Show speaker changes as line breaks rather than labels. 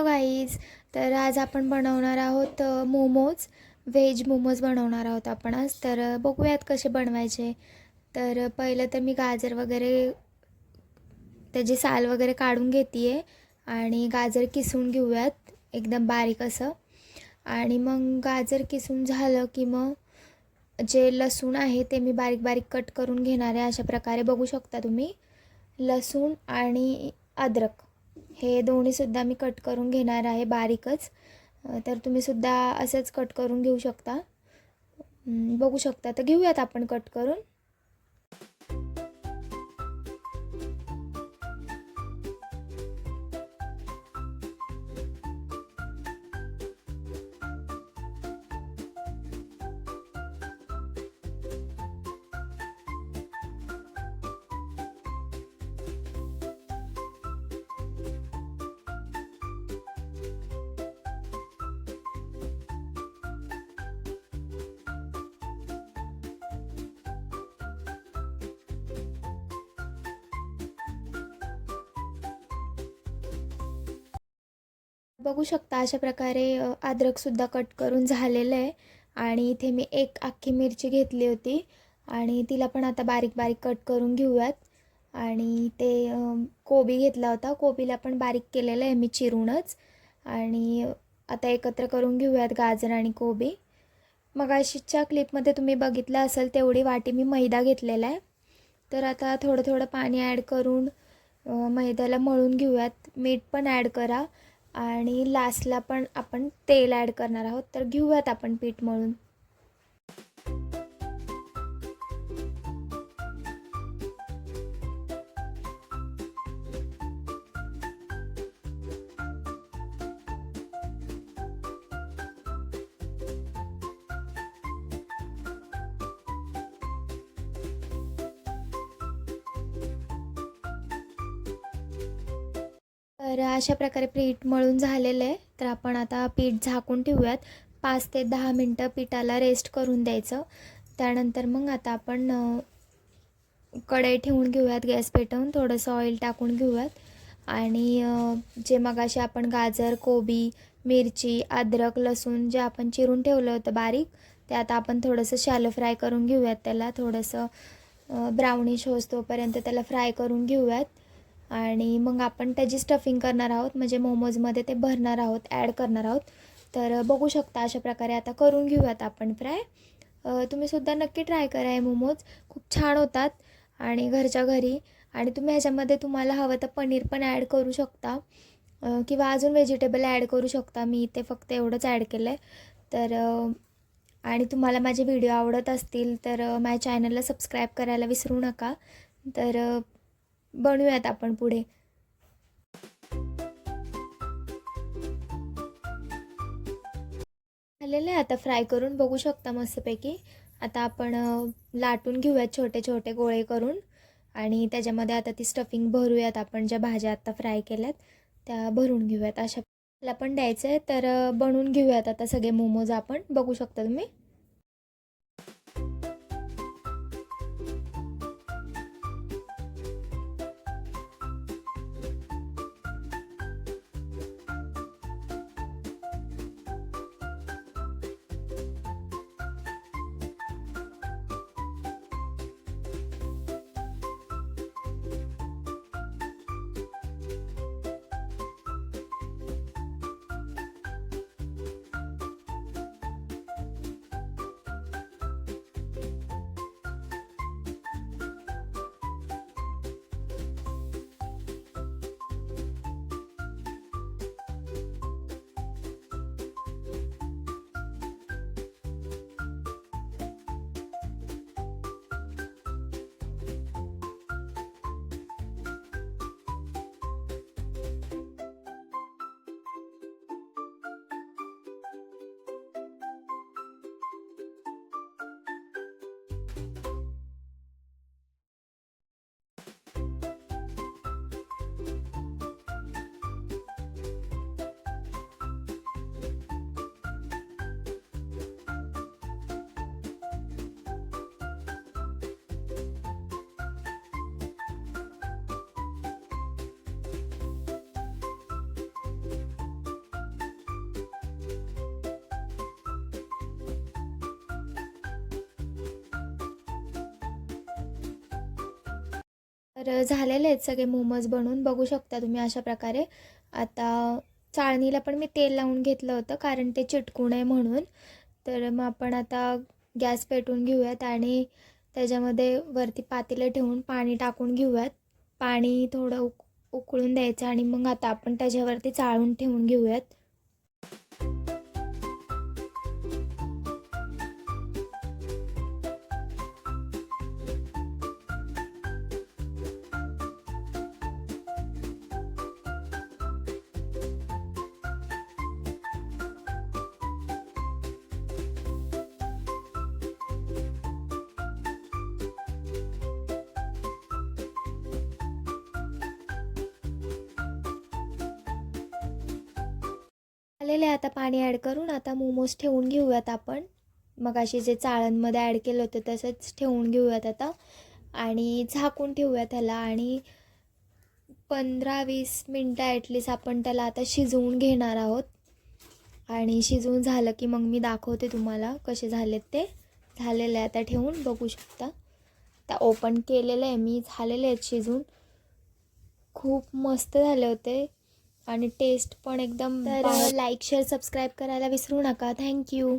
Hello guys तर आज आपण बनवणार आहोत मोमोज. व्हेज मोमोज बनवणार आहोत आपण आज. तर बघूयात कसे बनवायचे. तर पहिलं तर मी गाजर वगैरे त्याची साल वगैरे काढून घेते आहे आणि गाजर किसून घेऊयात एकदम बारीक असं. आणि मग गाजर किसून झालं की मग जे लसूण आहे ते मी बारीक बारीक कट करून घेणार आहे. अशा प्रकारे बघू शकता तुम्ही. लसूण आणि अद्रक. हे दोन्हीसुद्धा मी कट करून घेणार आहे बारीकच. तर तुम्हीसुद्धा असंच कट करून घेऊ शकता. बघू शकता. तर घेऊयात आपण कट करून. बघू शकता अशा प्रकारे अद्रकसुद्धा कट करून झालेलं आहे. आणि इथे मी एक अख्खी मिरची घेतली होती. आणि तिला पण आता बारीक बारीक कट करून घेऊयात. आणि ते कोबी घेतला होता. कोबीला पण बारीक केलेलं आहे मी चिरूनच. आणि आता एकत्र करून घेऊयात गाजर आणि कोबी. मग अशीच्या क्लिपमध्ये तुम्ही बघितलं असेल तेवढी वाटी मी मैदा घेतलेला आहे. तर आता थोडं थोडं पाणी ॲड करून मैद्याला मळून घेऊयात. मीठ पण ॲड करा. आणि लास्टला पण आपण तेल ॲड करणार आहोत. तर घेऊयात आपण पीठ मळून. तर अशा प्रकारे पीठ मळून झालेलं आहे. तर आपण आता पीठ झाकून ठेवूयात. पाच ते दहा मिनटं पिठाला रेस्ट करून द्यायचं. त्यानंतर मग आता आपण कढई ठेवून घेऊयात गॅस पेटवून. थोडंसं ऑइल टाकून घेऊयात. आणि जे मगाशी आपण गाजर कोबी मिरची अद्रक लसूण जे आपण चिरून ठेवलं होतं बारीक ते आता आपण थोडंसं शॅलो फ्राय करून घेऊयात. त्याला थोडंसं ब्राउनिश होस तोपर्यंत त्याला फ्राय करून घेऊयात. आणि मग आपण त्याची स्टफिंग करणार आहोत. म्हणजे मोमोजमध्ये ते भरणार आहोत ॲड करणार आहोत. तर बघू शकता अशा प्रकारे आता करून घेऊयात आपण फ्राय तुम्हीसुद्धा नक्की ट्राय करा हे मोमोज खूप छान होतात आणि घरच्या घरी. आणि तुम्ही ह्याच्यामध्ये तुम्हाला हवं तर पनीर पण ॲड करू शकता. किंवा अजून व्हेजिटेबल ॲड करू शकता. मी इथे फक्त एवढंच ॲड केलं आहे तर आणि तुम्हाला माझे व्हिडिओ आवडत असतील तर माझ्या चॅनलला सबस्क्राईब करायला विसरू नका. तर बनूयात बनवूयात आपण पुढे. झालेलं आहे आता फ्राय करून बघू शकता मस्तपैकी. आता आपण लाटून घेऊयात छोटे छोटे गोळे करून आणि त्याच्यामध्ये आता ती स्टफिंग भरूयात आपण ज्या भाज्या आता फ्राय केल्यात त्या भरून घेऊयात. अशा पण द्यायचं आहे तर बनवून घेऊयात आता सगळे मोमोज आपण. बघू शकता तुम्ही. तर झालेले आहेत सगळे मोमोज बनवून. बघू शकता तुम्ही अशा प्रकारे. आता चाळणीला पण मी तेल लावून घेतलं होतं कारण ते चिटकू नये म्हणून. तर मग आपण आता गॅस पेटून घेऊयात आणि त्याच्यामध्ये वरती पातेलं ठेवून पाणी टाकून घेऊयात. पाणी थोडं उक उकळून द्यायचं आणि मग आता आपण त्याच्यावरती चाळून ठेवून घेऊयात. आलेले आता पाणी ॲड करून आता मोमोज ठेवून घेऊयात आपण. मग असे जे चाळणमध्ये ॲड केलं होतं तसंच ठेवून घेऊयात आता. आणि झाकून ठेवूया त्याला आणि पंधरा वीस मिनटं ॲटलीस्ट आपण त्याला आता शिजवून घेणार आहोत. आणि शिजवून झालं की मग मी दाखवते तुम्हाला कसे झालेत ते. झालेलं आहे आता ठेवून बघू शकता. आता ओपन केलेलं आहे मी झालेले आहेत शिजून. खूप मस्त झाले होते. आणि टेस्ट पण एकदम तर लाईक शेअर सबस्क्राईब करायला विसरू नका. थँक्यू